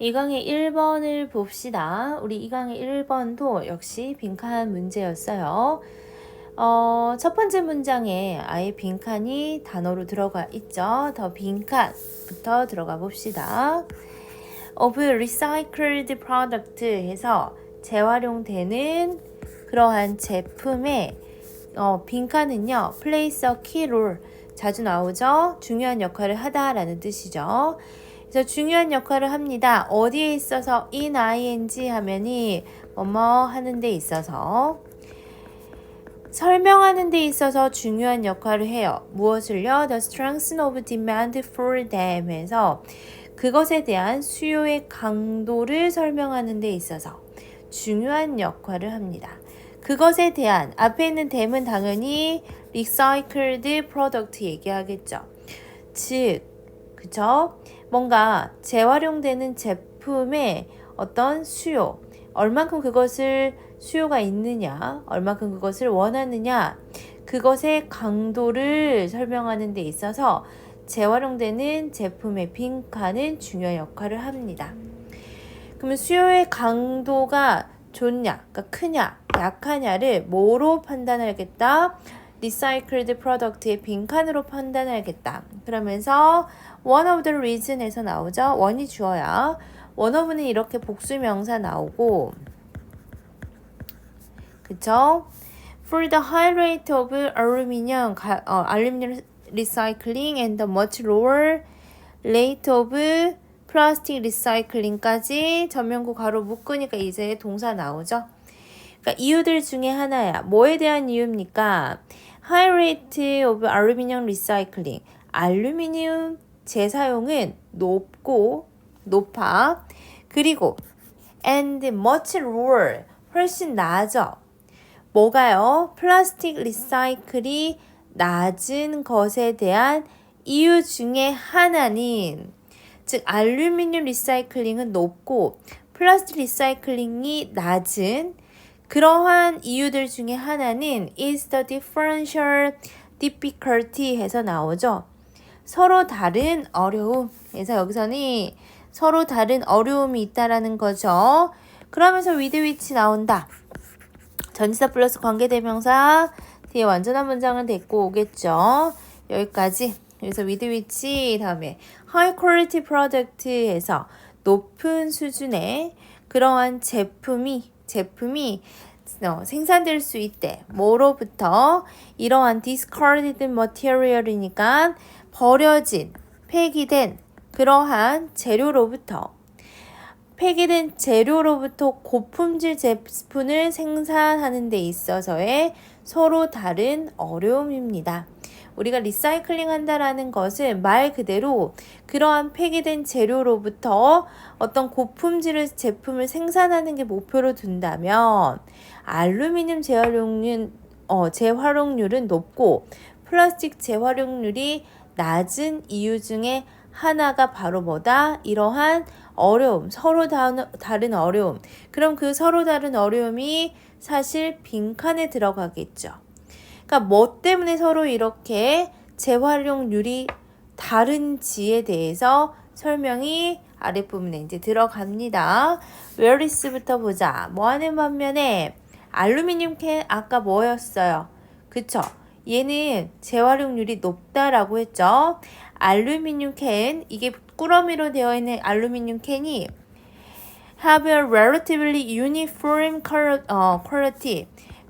이 강의 1번을 봅시다. 우리 이 강의 1번도 역시 빈칸 문제였어요. 어, 첫 번째 문장에 아예 빈칸이 단어로 들어가 있죠. 더 빈칸부터 들어가 봅시다. of recycled product 해서 재활용되는 그러한 제품의 어, 빈칸은요. key role 자주 나오죠. 중요한 역할을 하다라는 뜻이죠. 그래서 중요한 역할을 합니다. 어디에 있어서 in ing 하면이 뭐뭐 하는 데 있어서 설명하는 데 있어서 중요한 역할을 해요. 무엇을요? The strength of demand for them 해서 그것에 대한 수요의 강도를 설명하는 데 있어서 중요한 역할을 합니다. 그것에 대한 앞에 있는 them은 당연히 recycled product 얘기하겠죠. 즉, 그쵸? 뭔가 재활용되는 제품의 어떤 수요, 얼만큼 그것을 수요가 있느냐, 얼만큼 그것을 원하느냐, 그것의 강도를 설명하는 데 있어서 재활용되는 제품의 빈칸은 중요한 역할을 합니다. 그러면 수요의 강도가 좋냐, 그러니까 크냐, 약하냐를 뭐로 판단하겠다? 리사이클드 프로덕트의 빈칸으로 판단하겠다. 그러면서 one of the reason에서 나오죠. 원이 주어야 one of는 이렇게 복수 명사 나오고 그쵸? For the high rate of aluminum, 가, 어, aluminum recycling and the much lower rate of plastic recycling까지 전면구 가로 묶으니까 이제 동사 나오죠. 그러니까 이유들 중에 하나야. 뭐에 대한 이유입니까? High rate of aluminum recycling. 알루미늄 재사용은 높고 높아. 그리고 and much lower 훨씬 낮아. 뭐가요? 플라스틱 리사이클이 낮은 것에 대한 이유 중에 하나는 즉 알루미늄 리사이클링은 높고 플라스틱 리사이클링이 낮은 그러한 이유들 중에 하나는 is the differential difficulty 해서 나오죠. 서로 다른 어려움. 그래서 여기서는 서로 다른 어려움이 있다라는 거죠. 그러면서 with which 나온다. 전치사 플러스 관계대명사 뒤에 완전한 문장은 데리고 오겠죠. 여기까지. 그래서 with which 다음에 high quality product에서 높은 수준의 그러한 제품이 제품이 어, 생산될 수 있대. 뭐로부터 이러한 discarded material이니까 버려진 폐기된 그러한 재료로부터 폐기된 재료로부터 고품질 제품을 생산하는 데 있어서의 서로 다른 어려움입니다. 우리가 리사이클링 한다라는 것은 말 그대로 그러한 폐기된 재료로부터 어떤 고품질의 제품을 생산하는 게 목표로 둔다면 알루미늄 재활용률, 어, 재활용률은 높고 플라스틱 재활용률이 낮은 이유 중에 하나가 바로 뭐다? 이러한 어려움, 서로 다른 어려움. 그럼 그 서로 다른 어려움이 사실 빈칸에 들어가겠죠. 그러니까 뭐 때문에 서로 이렇게 재활용률이 다른지에 대해서 설명이 아랫부분에 이제 들어갑니다. whereis부터 보자. 뭐 하는 반면에 알루미늄 캔 아까 뭐였어요? 그쵸? 얘는 재활용률이 높다라고 했죠. 알루미늄 캔, 이게 꾸러미로 되어 있는 알루미늄 캔이 have a relatively uniform quality.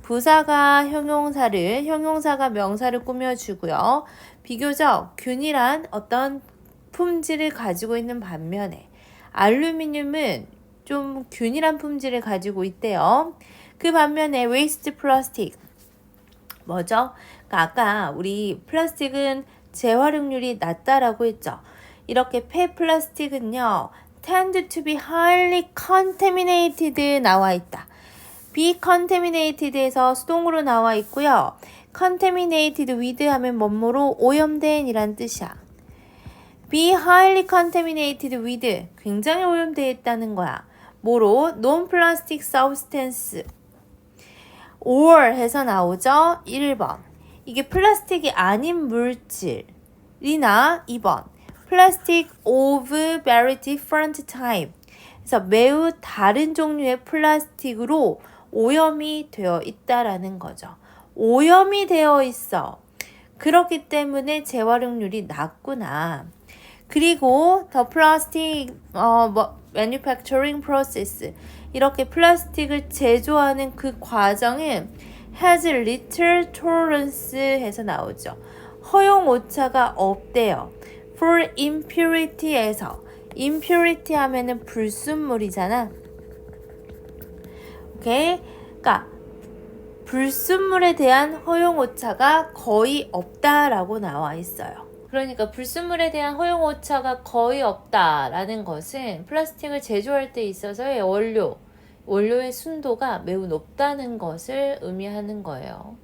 부사가 형용사를, 형용사가 명사를 꾸며주고요. 비교적 균일한 어떤 품질을 가지고 있는 반면에 알루미늄은 좀 균일한 품질을 가지고 있대요. 그 반면에 waste plastic 뭐죠? 그러니까 아까 우리 플라스틱은 재활용률이 낮다라고 했죠. 이렇게 폐 플라스틱은요. tend to be highly contaminated 나와 있다. Contaminated에서 수동으로 나와 있고요. contaminated with 하면 뭐뭐로 오염된 이란 뜻이야. be highly contaminated with 굉장히 오염되어 있다는 거야. 뭐로? non-plastic substance or 해서 나오죠. 1번. 이게 플라스틱이 아닌 물질이나 2번. 플라스틱 of very different type. 그래서 매우 다른 종류의 플라스틱으로 오염이 되어 있다라는 거죠. 오염이 되어 있어. 그렇기 때문에 재활용률이 낮구나. 그리고 더 플라스틱 어, 뭐, manufacturing 이렇게 플라스틱을 제조하는 그 과정은 has little tolerance 해서 나오죠. 허용 오차가 없대요. for impurity에서 impurity 하면은 불순물이잖아. 오케이? 그러니까 불순물에 대한 허용 오차가 거의 없다라고 나와 있어요. 그러니까 불순물에 대한 허용 오차가 거의 없다라는 것은 플라스틱을 제조할 때 있어서의 원료, 원료의 순도가 매우 높다는 것을 의미하는 거예요.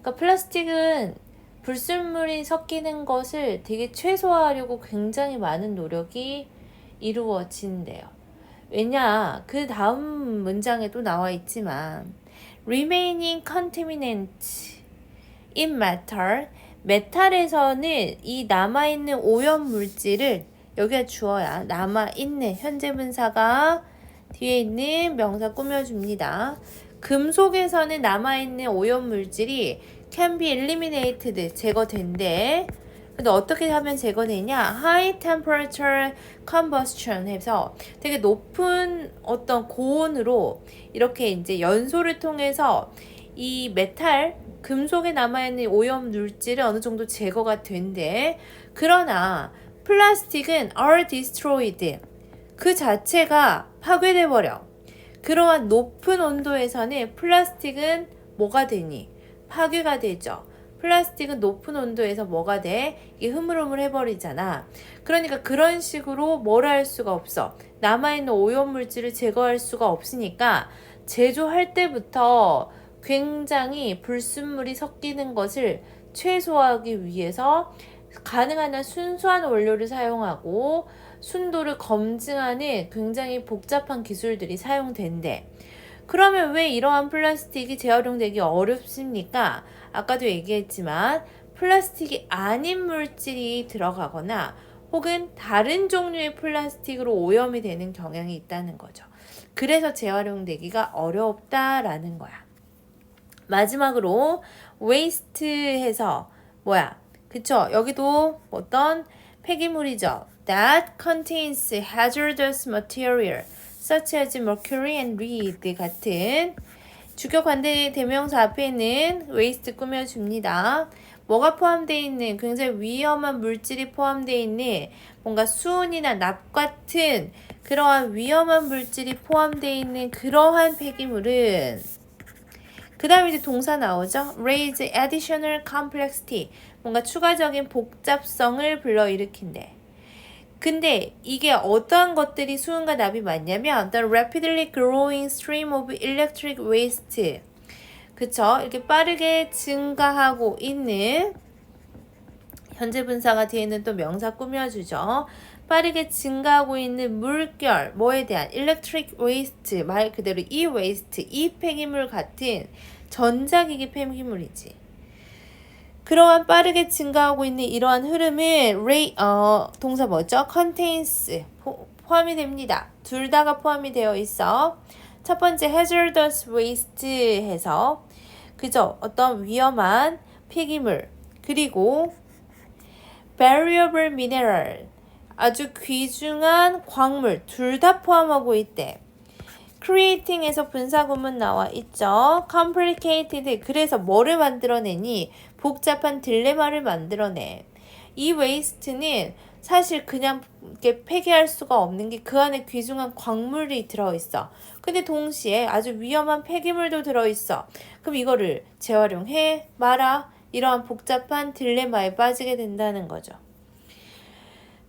그러니까 플라스틱은 불순물이 섞이는 것을 되게 최소화하려고 굉장히 많은 노력이 이루어진대요. 왜냐, 그 다음 문장에도 나와 있지만, remaining contaminant in metal, 메탈에서는 이 남아있는 오염 물질을 여기가 주어야 남아있는 현재 분사가 뒤에 있는 명사 꾸며줍니다. 금속에서는 남아있는 오염 물질이 can be eliminated 제거된대. 근데 어떻게 하면 제거되냐? high temperature combustion 해서 되게 높은 어떤 고온으로 이렇게 이제 연소를 통해서 이 메탈 금속에 남아있는 오염 물질이 어느 정도 제거가 된대. 그러나 플라스틱은 are destroyed. 그 자체가 파괴돼 버려. 그러한 높은 온도에서는 플라스틱은 뭐가 되니? 파괴가 되죠. 플라스틱은 높은 온도에서 뭐가 돼? 이게 흐물흐물 해 버리잖아. 그러니까 그런 식으로 뭘 할 수가 없어. 남아있는 오염물질을 제거할 수가 없으니까 제조할 때부터 굉장히 불순물이 섞이는 것을 최소화하기 위해서 가능한 한 순수한 원료를 사용하고 순도를 검증하는 굉장히 복잡한 기술들이 사용된대. 그러면 왜 이러한 플라스틱이 재활용되기 어렵습니까? 아까도 얘기했지만 플라스틱이 아닌 물질이 들어가거나 혹은 다른 종류의 플라스틱으로 오염이 되는 경향이 있다는 거죠. 그래서 재활용되기가 어렵다라는 거야. 마지막으로 waste 해서 뭐야? 그쵸? 여기도 어떤 폐기물이죠. that contains hazardous material such as mercury and lead 같은 주격 관대 대명사 앞에는 waste 꾸며줍니다. 뭐가 포함되어 있는 굉장히 위험한 물질이 포함되어 있는 뭔가 수은이나 납 같은 그러한 위험한 물질이 포함되어 있는 그러한 폐기물은 그 다음에 이제 동사 나오죠. raise additional complexity. 뭔가 추가적인 복잡성을 불러일으킨대. 근데 이게 어떠한 것들이 수은과 납이 많냐면 the rapidly growing stream of electric waste. 그쵸? 이렇게 빠르게 증가하고 있는 현재 분사가 뒤에는 또 명사 꾸며주죠. 빠르게 증가하고 있는 물결, 뭐에 대한 electric waste, 말 그대로 이 waste, 이 폐기물 같은 전자기기 폐기물이지. 그러한 빠르게 증가하고 있는 이러한 흐름은 ray, 어, 동사 뭐죠? 포, 포함이 됩니다. 둘 다가 포함이 되어 있어. 첫 번째 hazardous waste 해서 그죠? 어떤 위험한 폐기물 그리고 variable mineral 아주 귀중한 광물 둘 다 포함하고 있대. creating에서 분사 구문 나와 있죠. complicated 그래서 뭐를 만들어내니 복잡한 딜레마를 만들어내. 이 waste는 사실 그냥 폐기할 수가 없는 게 그 안에 귀중한 광물이 들어있어. 근데 동시에 아주 위험한 폐기물도 들어있어. 그럼 이거를 재활용해 마라. 이러한 복잡한 딜레마에 빠지게 된다는 거죠.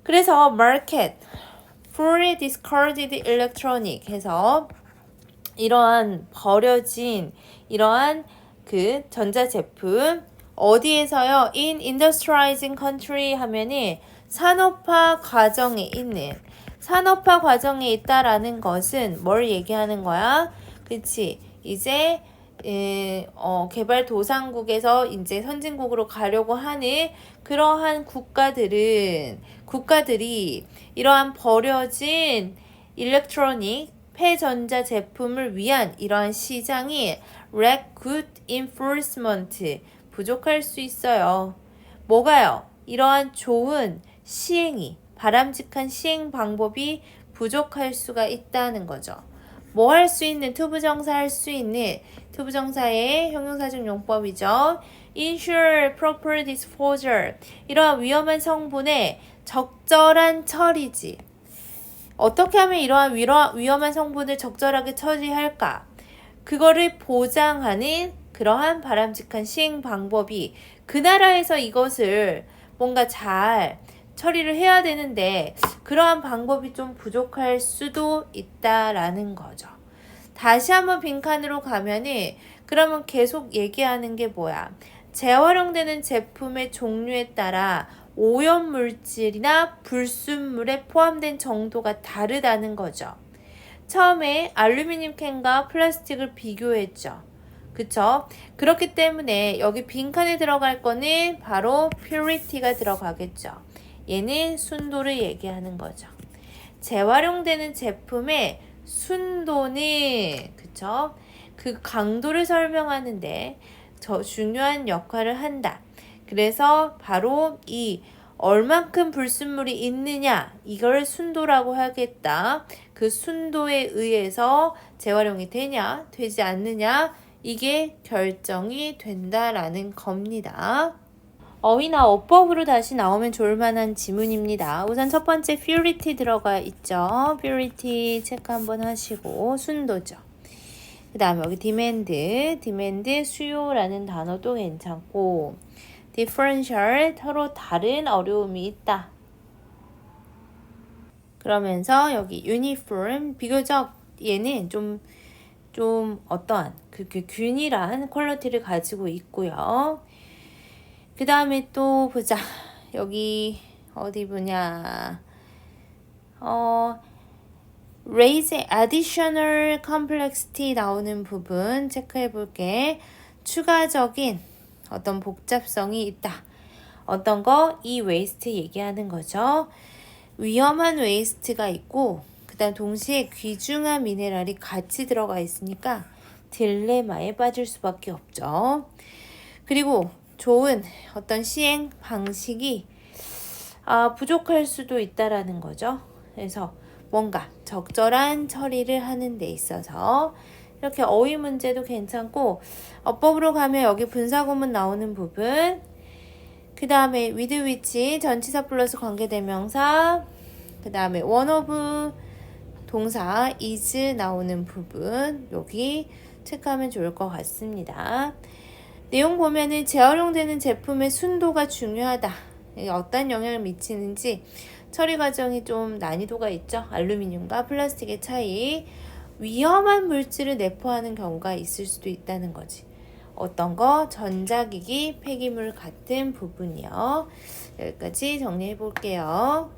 그래서 market for discarded electronic 해서 이러한 버려진 이러한 그 전자제품 어디에서요? In industrializing country 하면은 산업화 과정에 있는 산업화 과정에 있다라는 것은 뭘 얘기하는 거야? 그치? 이제 에, 어, 개발도상국에서 이제 선진국으로 가려고 하는 그러한 국가들은 국가들이 이러한 버려진 일렉트로닉 폐전자 제품을 위한 이러한 시장이 lack good enforcement 부족할 수 있어요. 뭐가요? 이러한 좋은 시행이 바람직한 시행 방법이 부족할 수가 있다는 거죠. 뭐 할 수 있는 투부정사 할 수 있는 투부정사의 형용사적 용법이죠. ensure proper disposal 이러한 위험한 성분의 적절한 처리지. 어떻게 하면 이러한 위험한 성분을 적절하게 처리할까? 그거를 보장하는 그러한 바람직한 시행 방법이 그 나라에서 이것을 뭔가 잘 처리를 해야 되는데 그러한 방법이 좀 부족할 수도 있다라는 거죠. 다시 한번 빈칸으로 가면은 그러면 계속 얘기하는 게 뭐야? 재활용되는 제품의 종류에 따라 오염 물질이나 불순물에 포함된 정도가 다르다는 거죠. 처음에 알루미늄 캔과 플라스틱을 비교했죠. 그쵸? 그렇기 때문에 여기 빈칸에 들어갈 거는 바로 purity가 들어가겠죠. 얘는 순도를 얘기하는 거죠. 재활용되는 제품의 순도는 그쵸? 그 강도를 설명하는데 저 중요한 역할을 한다. 그래서 바로 이 얼만큼 불순물이 있느냐 이걸 순도라고 하겠다. 그 순도에 의해서 재활용이 되냐 되지 않느냐 이게 결정이 된다라는 겁니다. 어휘나 어법으로 다시 나오면 좋을 만한 지문입니다. 우선 첫 번째 purity 들어가 있죠. purity 체크 한번 하시고 순도죠. 그 다음에 여기 demand, 수요라는 단어도 괜찮고 differential 서로 다른 어려움이 있다. 그러면서 여기 uniform 비교적 얘는 좀좀 어떠한 그, 그 균일한 퀄리티를 가지고 있고요. 그 다음에 또 보자. 여기 어디 보냐. 어, raise additional complexity 나오는 부분 체크해 볼게. 추가적인 어떤 복잡성이 있다. 어떤 거? 이 웨이스트 얘기하는 거죠. 위험한 웨이스트가 있고 그 다음 동시에 귀중한 미네랄이 같이 들어가 있으니까 딜레마에 빠질 수밖에 없죠. 그리고 좋은 어떤 시행 방식이 아, 부족할 수도 있다라는 거죠. 그래서 뭔가 적절한 처리를 하는 데 있어서 이렇게 어휘 문제도 괜찮고 어법으로 가면 여기 분사구문 나오는 부분 그 다음에 with which 전치사 플러스 관계대명사 그 다음에 one of 동사 is 나오는 부분 여기 체크하면 좋을 것 같습니다. 내용 보면은 재활용되는 제품의 순도가 중요하다. 어떤 영향을 미치는지 처리 과정이 좀 난이도가 있죠. 알루미늄과 플라스틱의 차이. 위험한 물질을 내포하는 경우가 있을 수도 있다는 거지. 어떤 거? 전자기기, 폐기물 같은 부분이요. 여기까지 정리해 볼게요.